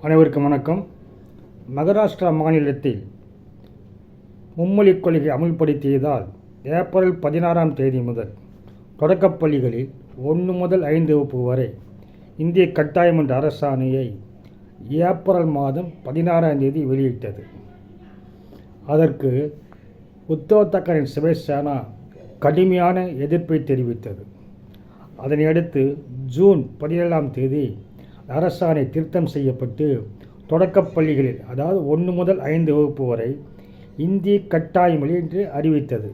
அனைவருக்கும் வணக்கம். மகாராஷ்டிரா மாநிலத்தில் மும்மொழிக் கொள்கை அமுல்படுத்தியதால் ஏப்ரல் பதினாறாம் தேதி முதல் தொடக்கப் பள்ளிகளில் ஒன்று முதல் ஐந்து வகுப்பு வரை இந்திய கட்டாயம் என்ற அரசாணையை ஏப்ரல் மாதம் பதினாறாம் தேதி வெளியிட்டது. அதற்கு உத்தவ் தக்கரின் சிவசேனா கடுமையான எதிர்ப்பை தெரிவித்தது. அதனையடுத்து ஜூன் பதினேழாம் தேதி அரசாணை திருத்தம் செய்யப்பட்டு தொடக்கப் பள்ளிகளில் அதாவது ஒன்று முதல் ஐந்து வகுப்பு வரை இந்தி கட்டாய மொழி என்று அறிவித்தது.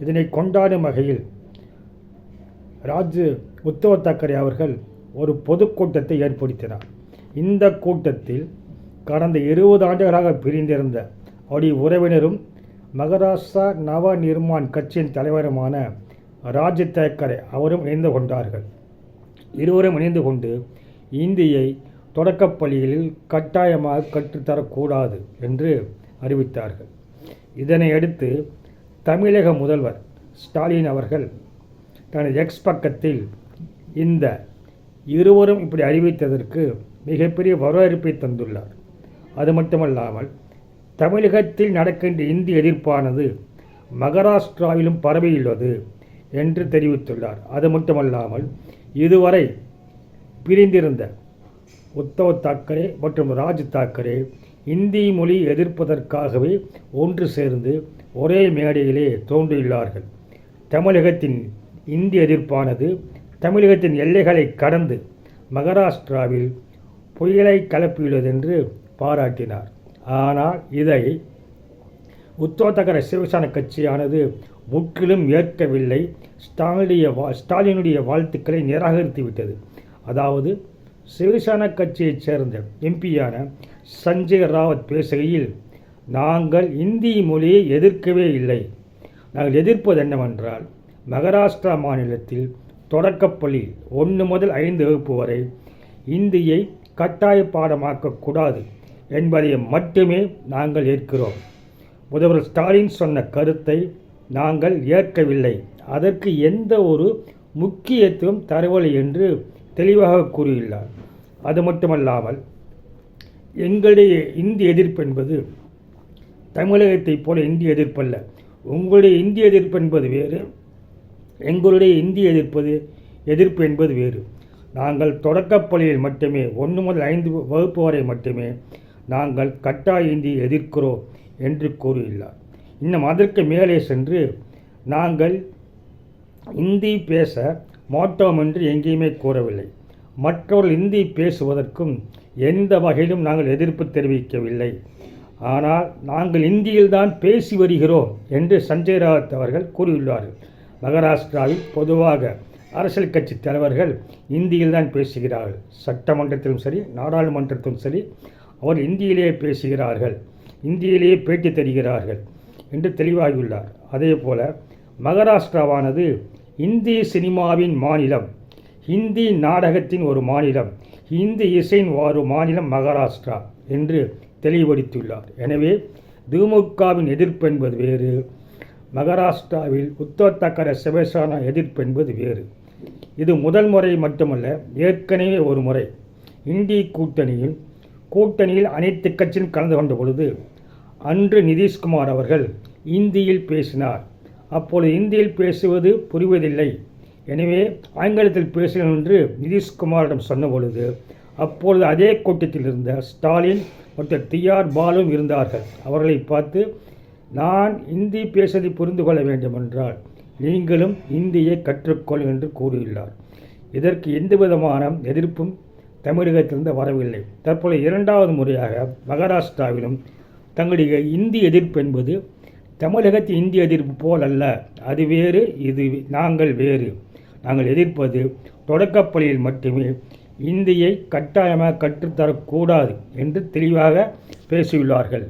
இதனை கொண்டாடும் வகையில் ராஜு உத்தவ தாக்கரே அவர்கள் ஒரு பொதுக்கூட்டத்தை ஏற்படுத்தினார். இந்த கூட்டத்தில் கடந்த இருபது ஆண்டுகளாக பிரிந்திருந்த அவருடைய உறவினரும் மகாராஷ்டிரா நவ நிர்மான் கட்சியின் தலைவருமான ராஜ் தாக்கரே அவரும் இணைந்து கொண்டார்கள். இருவரும் இணைந்து கொண்டு இந்தியை தொடக்கப்பள்ளிகளில் கட்டாயமாக கற்றுத்தரக்கூடாது என்று அறிவித்தார்கள். இதனையடுத்து தமிழக முதல்வர் ஸ்டாலின் அவர்கள் தனது எக்ஸ் பக்கத்தில் இந்த இருவரும் இப்படி அறிவித்ததற்கு மிகப்பெரிய வரவேற்பை தந்துள்ளார். அது மட்டுமல்லாமல் தமிழகத்தில் நடக்கின்ற இந்தி எதிர்ப்பானது மகாராஷ்டிராவிலும் பரவியுள்ளது என்று தெரிவித்துள்ளார். அது மட்டுமல்லாமல் இதுவரை பிரிந்திருந்த உத்தவ் தாக்கரே மற்றும் ராஜ் தாக்கரே இந்தி மொழி எதிர்ப்பதற்காகவே ஒன்று சேர்ந்து ஒரே மேடையிலே தோன்றியுள்ளார்கள். தமிழகத்தின் இந்தி எதிர்ப்பானது தமிழகத்தின் எல்லைகளை கடந்து மகாராஷ்டிராவில் புயலை கலப்பியுள்ளதென்று பாராட்டினார். ஆனால் இதை உத்தோதகர சிவசான கட்சியானது முற்றிலும் ஏற்கவில்லை. ஸ்டாலினுடைய வா ஸ்டாலினுடைய வாழ்த்துக்களை நிராகரித்துவிட்டது. அதாவது சிவசேன கட்சியைச் சேர்ந்த எம்பியான சஞ்சய் ராவத் பேசுகையில் நாங்கள் இந்தி மொழியை எதிர்க்கவே இல்லை. நாங்கள் எதிர்ப்பது என்னவென்றால் மகாராஷ்டிரா மாநிலத்தில் தொடக்கப்பள்ளி ஒன்று முதல் ஐந்து வகுப்பு வரை இந்தியை கட்டாய பாடமாக்கக்கூடாது என்பதை மட்டுமே நாங்கள் ஏற்கிறோம். முதல்வர் ஸ்டாலின் சொன்ன கருத்தை நாங்கள் ஏற்கவில்லை. அதற்கு எந்த ஒரு முக்கியத்துவம் தரவில்லை என்று தெளிவாக கூறியுள்ளார். அது மட்டுமல்லாமல் எங்களுடைய இந்திய எதிர்ப்பு என்பது தமிழகத்தைப் போல இந்திய எதிர்ப்பல்ல. உங்களுடைய இந்திய எதிர்ப்பு என்பது வேறு எங்களுடைய இந்திய எதிர்ப்பது எதிர்ப்பு என்பது வேறு. நாங்கள் தொடக்கப்பள்ளியில் மட்டுமே ஒன்று முதல் ஐந்து வகுப்பு வரை மட்டுமே நாங்கள் கட்டாய இந்தியை எதிர்க்கிறோம் என்று கூறியுள்ளார். இன்னும் அதற்கு மேலே சென்று நாங்கள் இந்தி பேச மாட்டோம் என்று எங்கேயுமே கூறவில்லை. மற்றவர்கள் இந்தி பேசுவதற்கும் எந்த வகையிலும் நாங்கள் எதிர்ப்பு தெரிவிக்கவில்லை. ஆனால் நாங்கள் இந்தியில்தான் பேசி வருகிறோம் என்று சஞ்சய் ராவத் அவர்கள் கூறியுள்ளார்கள். மகாராஷ்டிராவில் பொதுவாக அரசியல் கட்சி தலைவர்கள் இந்தியில் தான் பேசுகிறார்கள். சட்டமன்றத்திலும் சரி நாடாளுமன்றத்திலும் சரி அவர் இந்தியிலேயே பேசுகிறார்கள். இந்தியிலேயே பேட்டி தருகிறார்கள் என்று தெளிவாகியுள்ளார். அதே போல மகாராஷ்டிராவானது இந்திய சினிமாவின் மாநிலம் ஹிந்தி நாடகத்தின் ஒரு மாநிலம் ஹிந்தி இசையின் ஒரு மாநிலம் மகாராஷ்டிரா என்று தெளிவுபடுத்தியுள்ளார். எனவே திமுகவின் எதிர்ப்பு என்பது வேறு மகாராஷ்டிராவில் உத்தவ் தக்கர சிவசேனா எதிர்ப்பு என்பது வேறு. இது முதல் முறை மட்டுமல்ல ஏற்கனவே ஒரு முறை இந்தி கூட்டணியில் கூட்டணியில் அனைத்து கட்சியும் கலந்து கொண்ட பொழுது அன்று நிதிஷ்குமார் அவர்கள் இந்தியில் பேசினார். அப்பொழுது இந்தியில் பேசுவது புரிவதில்லை. எனவே ஆங்கிலத்தில் பேசுகிறேன் என்று நிதிஷ்குமாரிடம் சொன்னபொழுது அப்பொழுது அதே கூட்டத்தில் இருந்த ஸ்டாலின் மற்றும் டிஆர் பாலும் இருந்தார்கள். அவர்களை பார்த்து நான் இந்தி பேசுவதை புரிந்து கொள்ள வேண்டுமென்றால் நீங்களும் இந்தியை கற்றுக்கொள் என்று கூறியுள்ளார். இதற்கு எந்த விதமான எதிர்ப்பும் தமிழகத்திலிருந்து வரவில்லை. தற்போது இரண்டாவது முறையாக மகாராஷ்டிராவிலும் தங்களுடைய இந்தி எதிர்ப்பு என்பது தமிழகத்து இந்திய எதிர்ப்பு போல் அல்ல. அது வேறு இது நாங்கள் வேறு. நாங்கள் எதிர்ப்பது தொடக்கப்பள்ளியில் மட்டுமே. இந்தியை கட்டாயமாக கற்றுத்தரக்கூடாது என்று தெளிவாக பேசியுள்ளார்கள்.